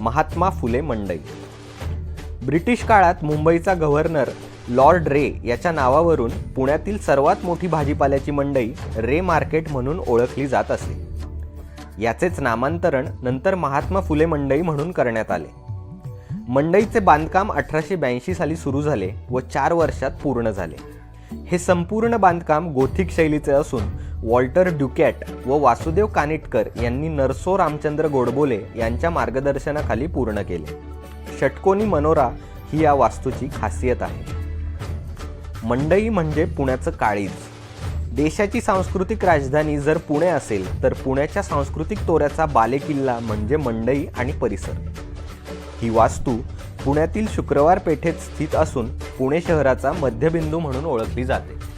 महात्मा फुले मंडई. British काळात मुंबईचा governor Lord रे याच्या नावावरून पुण्यातील सर्वात मोठी भाजीपाल्याची मंडई रे मार्केट म्हणून ओळखली जात असे. याचेच नामांतरण नंतर महात्मा फुले मंडई म्हणून करण्यात आले. मंडईचे बांधकाम अठराशे ब्याऐंशी साली सुरू झाले व चार वर्षात पूर्ण झाले. हे संपूर्ण बांधकाम गोथिक शैलीचे असून वॉल्टर ड्युकॅट व वासुदेव कानिटकर यांनी नरसो रामचंद्र गोडबोले यांच्या मार्गदर्शनाखाली पूर्ण केले. षटकोनी मनोरा ही या वास्तूची खासियत आहे. मंडई म्हणजे पुण्याचं काळीज. देशाची सांस्कृतिक राजधानी जर पुणे असेल तर पुण्याच्या सांस्कृतिक तोऱ्याचा बालेकिल्ला म्हणजे मंडई आणि परिसर. ही वास्तू पुण्यातील शुक्रवार पेठेत स्थित असून पुणे शहराचा मध्यबिंदू म्हणून ओळखली जाते.